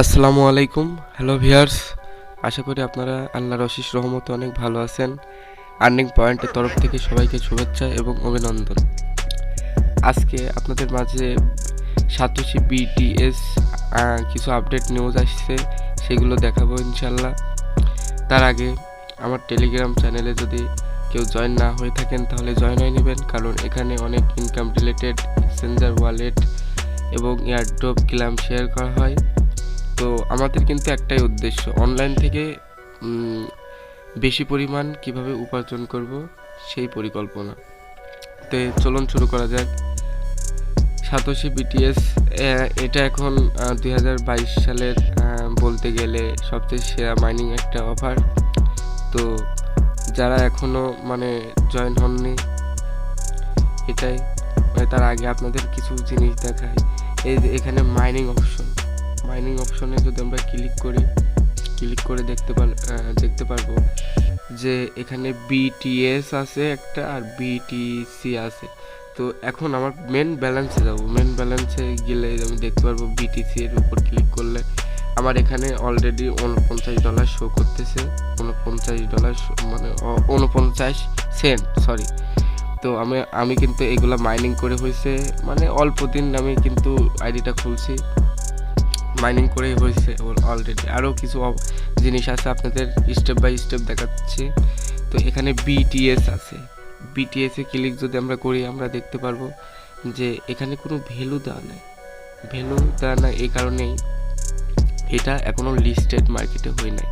আসসালামু আলাইকুম। Hello viewers আশা করি আপনারা আল্লাহর অশেষ রহমতে অনেক ভালো আছেন। আর্নিং পয়েন্টের তরফ থেকে সবাইকে শুভেচ্ছা এবং অভিনন্দন। আজকে আপনাদের মাঝে সাতোশি বিটিএস কিছু আপডেট নিউজ আসছে, সেগুলো দেখাবো ইনশাল্লাহ তার আগে আমার টেলিগ্রাম চ্যানেলে যদি কেউ জয়েন না হয়ে থাকেন, তাহলে জয়েন হয়ে নেবেন, কারণ এখানে অনেক ইনকাম রিলেটেড এক্সচেঞ্জার ওয়ালেট এবং এয়ারড্রপ ক্লাম শেয়ার করা হয়। তো আমাদের কিন্তু একটাই উদ্দেশ্য অনলাইন থেকে বেশি পরিমাণ কীভাবে উপার্জন করব সেই পরিকল্পনা। তে চলুন শুরু করা যাক। সাতোশি বিটিএস এটা এখন দু হাজার বাইশ সালের বলতে গেলে সবচেয়ে সেরা মাইনিং একটা অফার তো যারা এখনও মানে জয়েন হননি, এটাই। মানে তার আগে আপনাদের কিছু জিনিস দেখাই। এই এখানে মাইনিং অপশন মাইনিং অপশনে যদি আমরা ক্লিক করি ক্লিক করে দেখতে পার দেখতে পারব যে এখানে বিটিএস আছে একটা আর বিটিসি আছে। তো এখন আমার মেন ব্যালেন্সে যাব। মেন ব্যালেন্সে গেলে আমি দেখতে পারব বিটিসি এর উপর ক্লিক করলে আমার এখানে অলরেডি উনপঞ্চাশ ডলার শো করতেছে। উনপঞ্চাশ ডলার মানে উনপঞ্চাশ সেন্ট সরি তো আমি আমি কিন্তু এগুলা মাইনিং করে হয়েছে মানে অল্প দিন আমি কিন্তু আইডিটা খুলছি। মাইনিং করেই হয়েছে অলরেডি আরও কিছু জিনিস আছে আপনাদের স্টেপ বাই স্টেপ দেখাচ্ছি। তো এখানে বিটিএস আছে। বিটিএস ক্লিক যদি আমরা করি, আমরা দেখতে পারব যে এখানে কোনো ভ্যালু দেওয়া নেই। ভ্যালু দেওয়া নাই এই কারণেই এটা এখনও লিস্টেড মার্কেটে হয় নাই।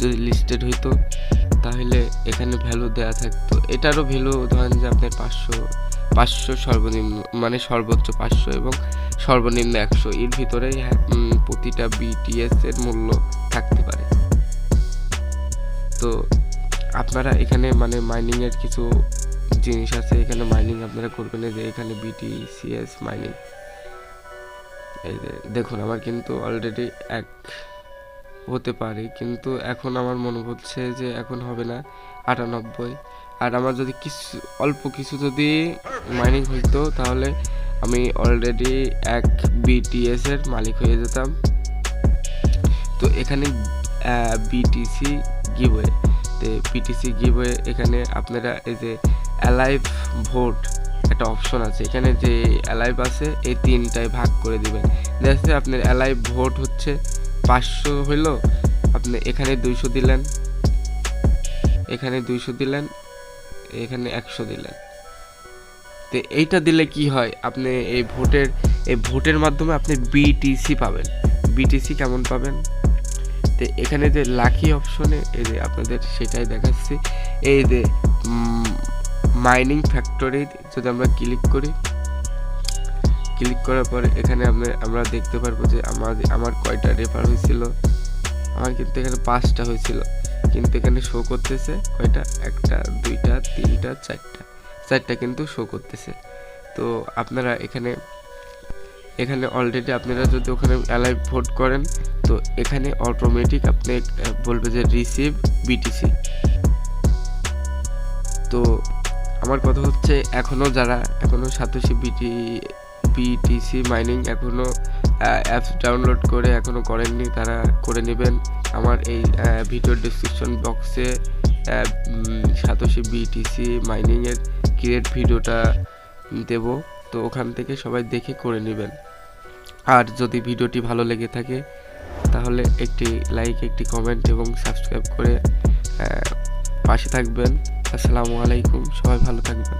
যদি লিস্টেড হইতো তাহলে এখানে ভ্যালু দেওয়া থাকতো। এটারও ভ্যালু ধরেন যে আপনার পাঁচশো পাঁচশো সর্বনিম্ন মানে সর্বোচ্চ পাঁচশো এবং সর্বনিম্ন একশো। এর ভিতরেই হ্যাঁ, প্রতিটা বিটিএস এর মূল্য থাকতে পারে। তো আপনারা এখানে মানে মাইনিং এর কিছু জিনিস আছে এখানে মাইনিং আপনারা করবেন। যে এখানে বিটিসিএস মাইনিং এই যে দেখুন আমার কিন্তু অলরেডি এক হতে পারে, কিন্তু এখন আমার মনে হচ্ছে যে এখন হবে না আটানব্বই। আর আমার যদি কিছু, অল্প কিছু যদি মাইনিং হইতো, তাহলে আমি অলরেডি এক বিটিএস এর মালিক হয়ে যেতাম। তো এখানে বিটিসি গিভওয়ে তো বিটিসি গিভওয়ে এখানে আপনারা এই যে অ্যালাইভ ভোট একটা অপশন আছে। এখানে যে অ্যালাইভ আছে, এই তিনটায় ভাগ করে দিবেন। দেখা যাচ্ছে আপনার অ্যালাইভ ভোট হচ্ছে পাঁচশো হইল, আপনি এখানে দুইশো দিলেন, এখানে দুইশো দিলেন, এখানে একশো দিলেন। তো এইটা দিলে কি হয়? আপনি এই ভোটের এই ভোটের মাধ্যমে আপনি বিটিসি পাবেন। বিটিসি কেমন পাবেন? তো এখানে যে লাকি অপশনে, এই যে আপনাদের সেটাই দেখাচ্ছি। এই যে মাইনিং ফ্যাক্টরি যদি আমরা ক্লিক করি ক্লিক করার পরে এখানে আমরা দেখতে পারব যে আমার আমার কয়টা রেফার হয়েছিল। আমার কিন্তু এখানে পাঁচটা হয়েছিল। কিন্তু এখানে শো করতেছে কয়টা? একটা, দুইটা, তিনটা, চারটা। চারটা কিন্তু শো করতেছে। তো আপনারা এখানে এখানে অলরেডি আপনারা যদি ওখানে অ্যালাইভ ভোট করেন, তো এখানে অটোমেটিক আপনি বলবে যে রিসিভ বিটিসি তো আমার কথা হচ্ছে এখনও যারা এখনও সাতোশি বিটি বিটিসি মাইনিং এখনও অ্যাপস ডাউনলোড করে এখনও করেননি, তারা করে নেবেন। আমার এই ভিডিও ডিসক্রিপশন বক্সে সাতোশি বিটিসি মাইনিংয়ের ক্রিয়েট ভিডিওটা দেব। তো ওখান থেকে সবাই দেখে করে নেবেন। আর যদি ভিডিওটি ভালো লেগে থাকে, তাহলে একটি লাইক একটি কমেন্ট এবং সাবস্ক্রাইব করে পাশে থাকবেন। আসসালামু আলাইকুম, সবাই ভালো থাকবেন।